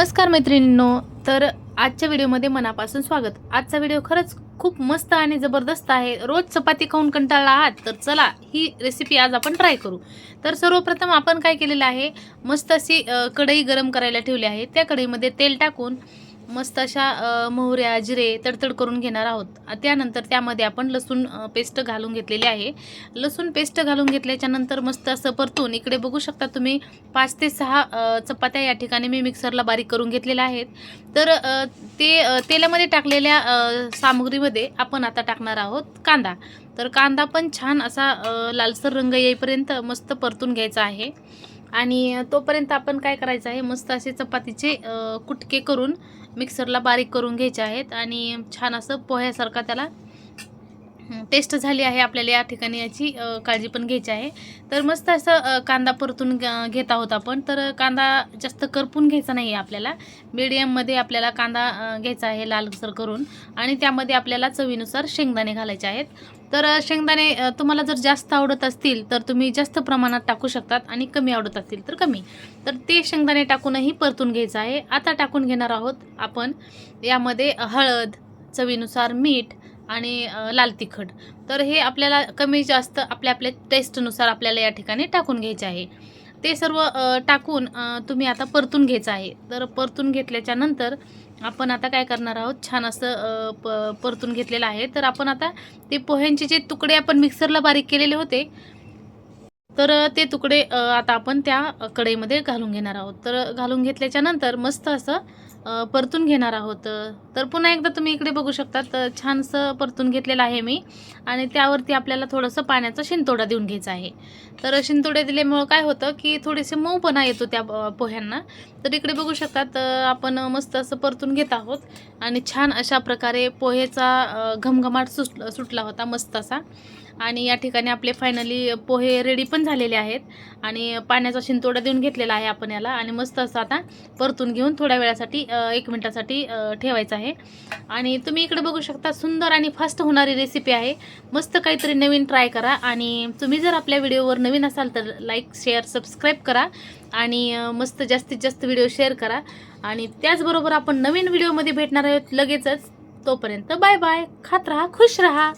नमस्कार मैत्रिणींनो. तर आजच्या व्हिडिओमध्ये मनापासून स्वागत. आजचा व्हिडिओ खरंच खूप मस्त आणि जबरदस्त आहे. रोज चपाती खाऊन कंटाळला आहात तर चला ही रेसिपी आज आपण ट्राय करू. तर सर्वप्रथम आपण काय केलेलं आहे मस्त अशी कढई गरम करायला ठेवली आहे. त्या कढईमध्ये तेल टाकून मस्त अशा मोहऱ्या जिरे तडतड करून घेणार आहोत. त्यानंतर त्यामध्ये आपण लसूण पेस्ट घालून घेतलेली आहे. लसूण पेस्ट घालून घेतल्याच्या नंतर मस्त असं परतून इकडे बघू शकता तुम्ही पाच ते सहा चपात्या या ठिकाणी मी मिक्सरला बारीक करून घेतलेल्या आहेत. तर ते तेलामध्ये टाकलेल्या सामग्रीमध्ये आपण आता टाकणार आहोत कांदा. तर कांदा पण छान असा लालसर रंग येईपर्यंत मस्त परतून घ्यायचा आहे. आणि तोपर्यंत आपण काय करायचं आहे मस्त असे चपातीचे कुटके करून मिक्सरला बारीक करून घ्यायचे आहेत. आणि छान असं पोह्यासारखा त्याला टेस्ट झाली आहे आपल्याला या ठिकाणी याची काळजी पण घ्यायची आहे. तर मस्त असं कांदा परतून घेत आहोत आपण. तर कांदा जास्त करपून घ्यायचा नाही आहे आपल्याला मिडियममध्ये आपल्याला कांदा घ्यायचा आहे लालसर करून. आणि त्यामध्ये आपल्याला चवीनुसार शेंगदाणे घालायचे आहेत. तर शेंगदाणे तुम्हाला जर जास्त आवडत असतील तर तुम्ही जास्त प्रमाणात टाकू शकतात आणि कमी आवडत असतील तर कमी. तर ते शेंगदाणे टाकूनही परतून घ्यायचं आहे. आता टाकून घेणार आहोत आपण. यामध्ये हळद चवीनुसार मीठ आणि लाल तिखट. तर हे आपल्याला कमी जास्त आपल्या आपल्या टेस्टनुसार आपल्याला या ठिकाणी टाकून घ्यायचे आहे. ते सर्व टाकून तुम्ही आता परतून घ्यायचं आहे. तर परतून घेतल्याच्या नंतर आपण आता काय करणार आहोत? छान असं प परतून घेतलेलं आहे. तर आपण आता ते पोह्यांचे जे तुकडे आपण मिक्सरला बारीक केलेले होते तर ते तुकडे आता आपण त्या कढईमध्ये घालून घेणार आहोत. तर घालून घेतल्याच्या नंतर मस्त असं परतून घेणार आहोत. तर पुन्हा एकदा तुम्ही इकडे बघू शकता तर छानसं परतून घेतलेलं आहे मी. आणि त्यावरती आपल्याला थोडंसं पाण्याचा शिंतोडा देऊन घ्यायचा आहे. तर शिंतोडे दिल्यामुळं काय होतं की थोडेसे मऊपणा येतो त्या पोह्यांना. तर इकडे बघू शकतात आपण मस्त असं परतून घेत आहोत. आणि छान अशा प्रकारे पोहेचा घमघमाट सुट सुटला होता मस्त असा. आणि या ठिकाणी आपले फायनली पोहे रेडी पण झालेले आहेत. आणि पाण्याचा शिंतोडा देऊन घेतलेला आहे आपण याला. आणि मस्त असं आता परतून घेऊन थोड्या वेळासाठी एक मिनटासाठी ठेवायचं आहे. आणि तुम्ही इकडे बघू शकता सुंदर आणि फास्ट होणारी रेसिपी आहे. मस्त काहीतरी नवीन ट्राय करा. आणि तुम्ही जर आपल्या व्हिडिओवर नवीन असाल तर लाईक शेअर सबस्क्राईब करा. आणि मस्त जास्तीत जास्त व्हिडिओ शेअर करा. आणि त्याचबरोबर आपण नवीन व्हिडिओमध्ये भेटणार आहोत लगेचच. तोपर्यंत बाय बाय खात राहा खुश राहा.